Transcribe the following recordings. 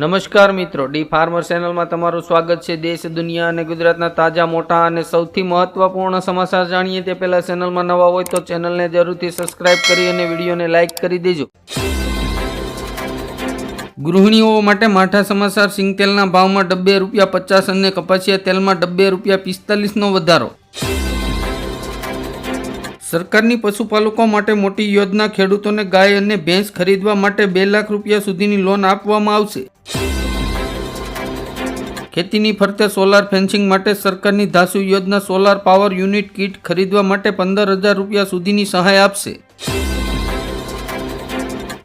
નમસ્કાર મિત્રો, D farmer ચેનલમાં તમારું સ્વાગત છે. દેશ, દુનિયા અને ગુજરાતના તાજા, મોટા અને સૌથી મહત્વપૂર્ણ સમાચાર જાણીએ તે પહેલા ચેનલમાં નવા હોય તો ચેનલને જરૂરથી સબસ્ક્રાઇબ કરી અને વિડીયોને લાઇક કરી દેજો. ગૃહિણીઓ માટે માઠા સમાચાર સિંગતેલના ભાવમાં ડબ્બે રૂપિયા પચાસ અને કપાસિયા તેલમાં ડબ્બે રૂપિયા પિસ્તાલીસનો વધારો. સરકારની પશુપાલકો માટે મોટી યોજના ખેડૂતોને ગાય અને ભેંસ ખરીદવા માટે બે લાખ રૂપિયા સુધીની લોન આપવામાં આવશે. ખેતીની ફરતે સોલાર ફેન્સિંગ માટે સરકારની ધાસુ યોજના સોલાર પાવર યુનિટ કીટ ખરીદવા માટે પંદર હજાર રૂપિયા સુધીની સહાય આપશે.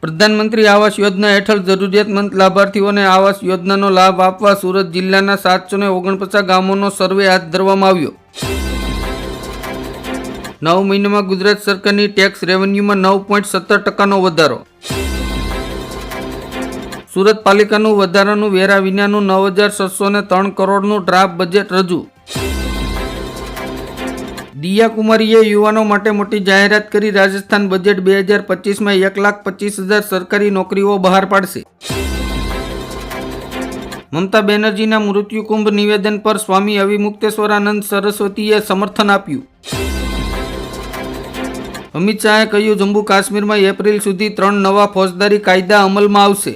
પ્રધાનમંત્રી આવાસ યોજના હેઠળ જરૂરિયાતમંદ લાભાર્થીઓને આવાસ યોજનાનો લાભ આપવા સુરત જિલ્લાના સાતસો ઓગણપચાસ ગામોનો સર્વે હાથ ધરવામાં આવ્યો. નવ મહિનામાં ગુજરાત સરકારની ટેક્સ રેવન્યુમાં નવ પોઈન્ટ સત્તર ટકાનો વધારો. સુરત પાલિકાનું વધારાનું વેરા વિનાનું નવ હજાર છસો ને ત્રણ કરોડનું ડ્રાફ્ટ બજેટ રજૂ. દિયા કુમારીએ યુવાનો માટે મોટી જાહેરાત કરી રાજસ્થાન બજેટ બે હજાર પચીસમાં એક લાખ પચીસ હજાર સરકારી નોકરીઓ બહાર પાડશે. મમતા બેનર્જીના મૃત્યુ કુંભ નિવેદન પર સ્વામી અવિમુક્તેશ્વરાનંદ સરસ્વતીએ સમર્થન આપ્યું. અમિત શાહે કહ્યું, જમ્મુ કાશ્મીરમાં એપ્રિલ સુધી ત્રણ નવા ફોજદારી કાયદા અમલમાં આવશે.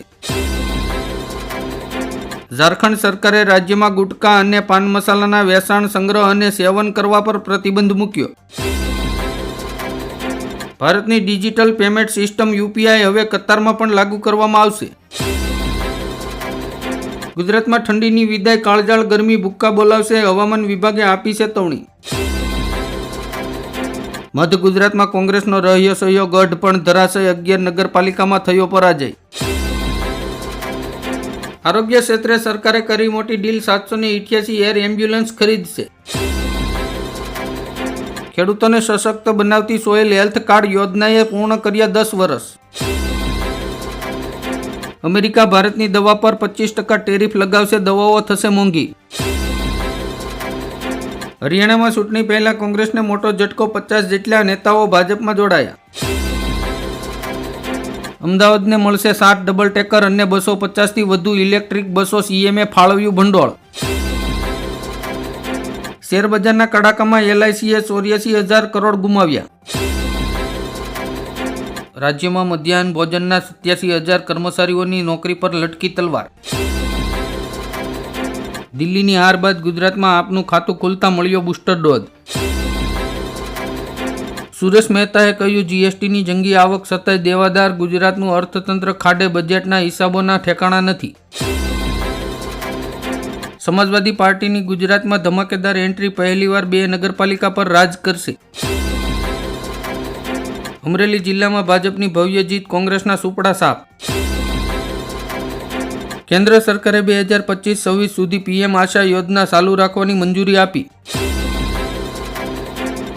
ઝારખંડ સરકારે રાજ્યમાં ગુટકા અને પાન મસાલાના વેચાણ સંગ્રહ અને સેવન કરવા પર પ્રતિબંધ મૂક્યો. ભારતની ડિજિટલ પેમેન્ટ સિસ્ટમ યુપીઆઈ હવે કતારમાં પણ લાગુ કરવામાં આવશે. ગુજરાતમાં ઠંડીની વિદાય કાળજાળ ગરમી, ભૂક્કા બોલાવશે, હવામાન વિભાગે આપી ચેતવણી મધ્ય ગુજરાતમાં કોંગ્રેસનો રહ્યો ગઢ પણ ધરાશય અગિયાર નગરપાલિકામાં થયો પરાજય. આરોગ્ય ક્ષેત્રે સરકારે કરી મોટી ડીલ સાતસો ને ઇઠ્યાસી એર એમ્બ્યુલન્સ ખરીદશે. ખેડૂતોને સશક્ત બનાવતી સોઇલ હેલ્થ કાર્ડ યોજનાએ પૂર્ણ કર્યા દસ વર્ષ. અમેરિકા ભારતની દવા પર પચીસ ટકા ટેરિફ લગાવશે, દવાઓ થશે મોંઘી. હરિયાણામાં ચૂંટણી પહેલા કોંગ્રેસને મોટો ઝટકો પચાસ જેટલા નેતાઓ ભાજપમાં જોડાયા. અમદાવાદને મળશે સાત ડબલ ટેકર અને બસો પચાસથી વધુ ઇલેક્ટ્રિક બસો સીએમએ ફાળવ્યું ભંડોળ. શેરબજારના કડાકામાં એલઆઈસીએ ચોર્યાસી હજાર કરોડ ગુમાવ્યા. રાજ્યમાં મધ્યાહન ભોજનના સત્યાસી હજાર કર્મચારીઓની નોકરી પર લટકી તલવાર. દિલ્હીની હાર બાદ ગુજરાતમાં આપનું ખાતું ખુલતા મળ્યો બુસ્ટર ડોઝ. સુરેશ મહેતાએ કહ્યું, જીએસટીની જંગી આવક સતત દેવાદાર ગુજરાતનું અર્થતંત્ર ખાડે બજેટના હિસાબોના ઠેકાણા નથી. સમાજવાદી પાર્ટીની ગુજરાતમાં ધમાકેદાર એન્ટ્રી પહેલીવાર બે નગરપાલિકા પર રાજ કરશે. અમરેલી જિલ્લામાં ભાજપની ભવ્ય જીત કોંગ્રેસના સુપડા સાપ કેન્દ્ર સરકારે બે હજાર પચીસ છવ્વીસ સુધી પીએમ આશા યોજના ચાલુ રાખવાની મંજૂરી આપી.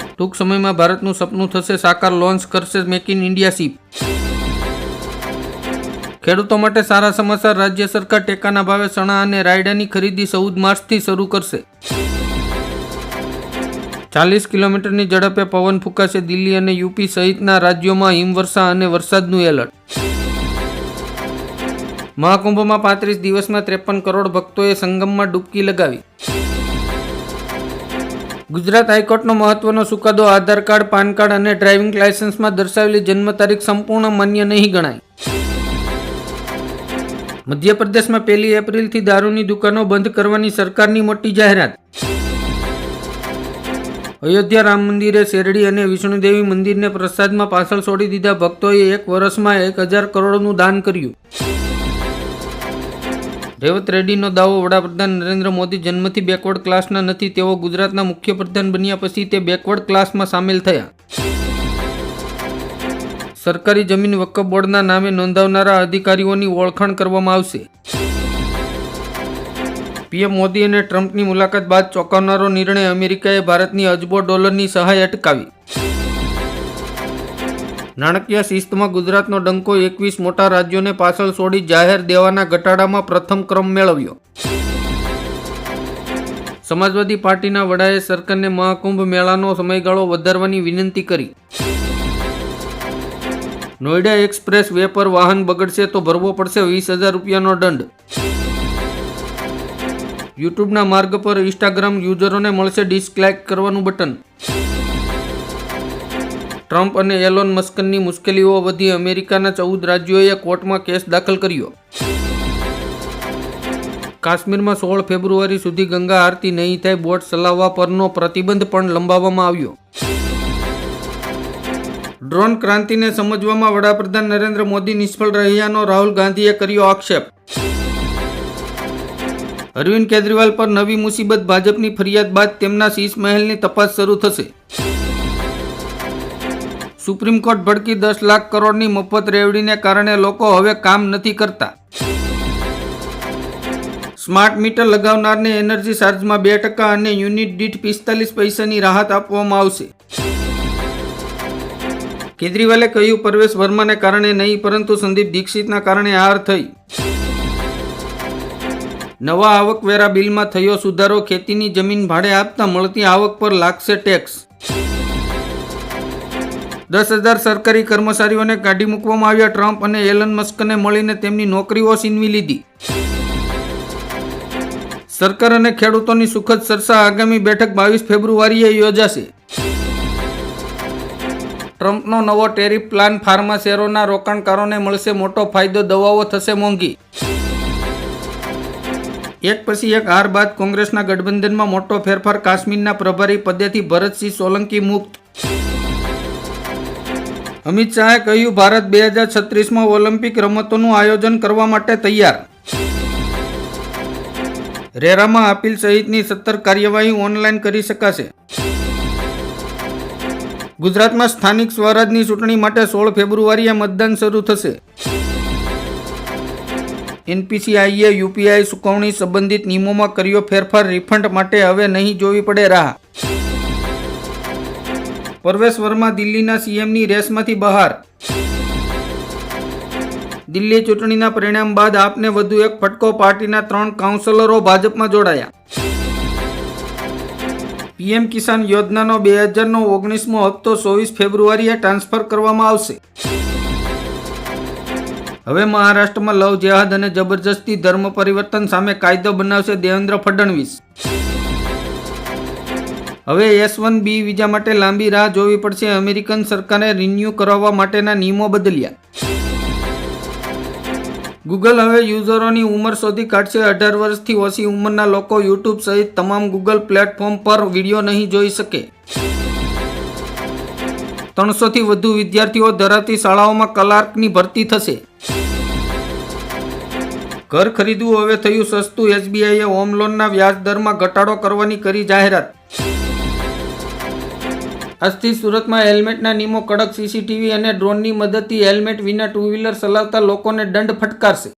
ટૂંક સમયમાં ભારતનું સપનું થશે સાકાર લોન્ચ કરશે મેક ઇન ઇન્ડિયા શીપ. ખેડૂતો માટે સારા સમાચાર રાજ્ય સરકાર ટેકાના ભાવે ચણા અને રાયડાની ખરીદી ચૌદ માર્ચથી શરૂ કરશે. ચાલીસ કિલોમીટરની ઝડપે પવન ફૂંકાશે દિલ્હી અને યુપી સહિતના રાજ્યોમાં હિમવર્ષા અને વરસાદનું એલર્ટ. મહાકુંભમાં પાંત્રીસ દિવસમાં ત્રેપન કરોડ ભક્તોએ સંગમમાં ડૂબકી લગાવી. ગુજરાત હાઈકોર્ટનો મહત્વનો ચુકાદો આધાર કાર્ડ, પાન કાર્ડ અને ડ્રાઇવિંગ લાયસન્સમાં દર્શાવેલી જન્મ તારીખ સંપૂર્ણ માન્ય નહીં ગણાય. મધ્યપ્રદેશમાં પહેલી એપ્રિલથી દારૂની દુકાનો બંધ કરવાની સરકારની મોટી જાહેરાત. અયોધ્યા રામ મંદિરે શેરડી અને વિષ્ણુદેવી મંદિરને પ્રસાદમાં પાછળ છોડી દીધા ભક્તોએ એક વર્ષમાં એક હજાર કરોડનું દાન કર્યું. રેવત રેડ્ડીનો દાવો વડાપ્રધાન નરેન્દ્ર મોદી જન્મથી બેકવર્ડ ક્લાસના નથી, તેઓ ગુજરાતના મુખ્યપ્રધાન બન્યા પછી તે બેકવર્ડ ક્લાસમાં સામેલ થયા. સરકારી જમીન વકફ બોર્ડના નામે નોંધાવનારા અધિકારીઓની ઓળખાણ કરવામાં આવશે. પીએમ મોદી અને ટ્રમ્પની મુલાકાત બાદ ચોંકાવનારો નિર્ણય અમેરિકાએ ભારતની અજબો ડોલરની સહાય અટકાવી. નાણાકીય શિસ્તમાં ગુજરાતનો ડંકો એકવીસ મોટા રાજ્યોને પાછળ છોડી જાહેર દેવાના ઘટાડામાં પ્રથમ ક્રમ મેળવ્યો. સમાજવાદી પાર્ટીના વડાએ સરકારને મહાકુંભ મેળાનો સમયગાળો વધારવાની વિનંતી કરી. નોઈડા એક્સપ્રેસ વે પર વાહન બગડશે તો ભરવો પડશે વીસ હજાર રૂપિયાનો દંડ. યુટ્યુબના માર્ગ પર ઇન્સ્ટાગ્રામ યુઝરોને મળશે ડિસલાઇક કરવાનું બટન. ટ્રમ્પ અને એલોન મસ્કનની મુશ્કેલીઓ વધી અમેરિકાના ચૌદ રાજ્યોએ કોર્ટમાં કેસ દાખલ કર્યો. કાશ્મીરમાં સોળ ફેબ્રુઆરી સુધી ગંગા આરતી નહીં થાય બોટ ચલાવવા પરનો પ્રતિબંધ પણ લંબાવવામાં આવ્યો. ડ્રોન ક્રાંતિને સમજવામાં વડાપ્રધાન નરેન્દ્ર મોદી નિષ્ફળ રહ્યાનો રાહુલ ગાંધીએ કર્યો આક્ષેપ. અરવિંદ કેજરીવાલ પર નવી મુસીબત, ભાજપની ફરિયાદ બાદ તેમના શીશ મહેલની તપાસ શરૂ થશે. સુપ્રીમ કોર્ટ ભડકી દસ લાખ કરોડની મફત રેવડીને કારણે લોકો હવે કામ નથી કરતા. સ્માર્ટ મીટર લગાવનારને એનર્જી ચાર્જમાં બે ટકા અને યુનિટ દીઠ પિસ્તાલીસ પૈસાની રાહત આપવામાં આવશે. કેજરીવાલે કહ્યું, પરવેશ વર્માને કારણે નહીં, પરંતુ સંદીપ દીક્ષિતના કારણે હાર થઈ. નવા આવકવેરા બિલમાં થયો સુધારો ખેતીની જમીન ભાડે આપતા મળતી આવક પર લાગશે ટેક્સ. દસ હજાર સરકારી કર્મચારીઓને કાઢી મૂકવામાં આવ્યા ટ્રમ્પ અને એલન મસ્કને મળીને તેમની નોકરીઓ છીનવી લીધી. સરકાર અને ખેડૂતોની સુખદ ચર્ચા આગામી બેઠક બાવીસ ફેબ્રુઆરીએ યોજાશે. ટ્રમ્પનો નવો ટેરિફ પ્લાન ફાર્મા શેરોના રોકાણકારોને મળશે મોટો ફાયદો, દવાઓ થશે મોંઘી. એક પછી એક હાર બાદ કોંગ્રેસના ગઠબંધનમાં મોટો ફેરફાર કાશ્મીરના પ્રભારી પદેથી ભરતસિંહ સોલંકી મુક્ત અમિત શાહે કહ્યું, ભારત બે હજાર છત્રીસમાં ઓલિમ્પિક રમતોનું આયોજન કરવા માટે તૈયાર. રેરામાં અપીલ સહિતની સત્તર કાર્યવાહી ઓનલાઈન કરી શકાશે. ગુજરાતમાં સ્થાનિક સ્વરાજની ચૂંટણી માટે સોળ ફેબ્રુઆરીએ મતદાન શરૂ થશે. એનપીસીઆઈએ યુપીઆઈ ચૂકવણી સંબંધિત નિયમોમાં કર્યો ફેરફાર, રિફંડ માટે હવે નહીં જોવી પડે રાહ. પરવેશ વર્મા દિલ્હીના સીએમની રેસમાંથી બહાર. દિલ્હી ચૂંટણીના પરિણામ બાદ આપને વધુ એક ફટકો પાર્ટીના ત્રણ કાઉન્સિલરો ભાજપમાં જોડાયા. પીએમ કિસાન યોજનાનો બે હજારનો ઓગણીસમો હપ્તો ચોવીસ ફેબ્રુઆરીએ ટ્રાન્સફર કરવામાં આવશે. હવે મહારાષ્ટ્રમાં લવ જેહાદ અને જબરજસ્તી ધર્મ પરિવર્તન સામે કાયદો બનાવશે દેવેન્દ્ર ફડણવીસ. હવે એસ વન બી વિઝા માટે લાંબી રાહ જોવી પડશે. અમેરિકન સરકારે રિન્યૂ કરાવવા માટેના નિયમો બદલ્યા. ગૂગલ હવે યુઝરોની ઉંમર શોધી કાઢશે. અઢાર વર્ષથી ઓછી ઉંમરના લોકો યુટ્યુબ સહિત તમામ ગૂગલ પ્લેટફોર્મ પર વીડિયો નહીં જોઈ શકે. ત્રણસોથી વધુ વિદ્યાર્થીઓ ધરાવતી શાળાઓમાં કલાર્કની ભરતી થશે. ઘર ખરીદવું હવે થયું સસ્તું. એસબીઆઈએ હોમ લોનના વ્યાજ દરમાં ઘટાડો કરવાની કરી જાહેરાત. આજથી સુરતમાં હેલ્મેટના નિયમો કડક સીસીટીવી અને ડ્રોનની મદદથી હેલ્મેટ વિના ટુ વ્હીલર ચલાવતા લોકોને દંડ ફટકારશે.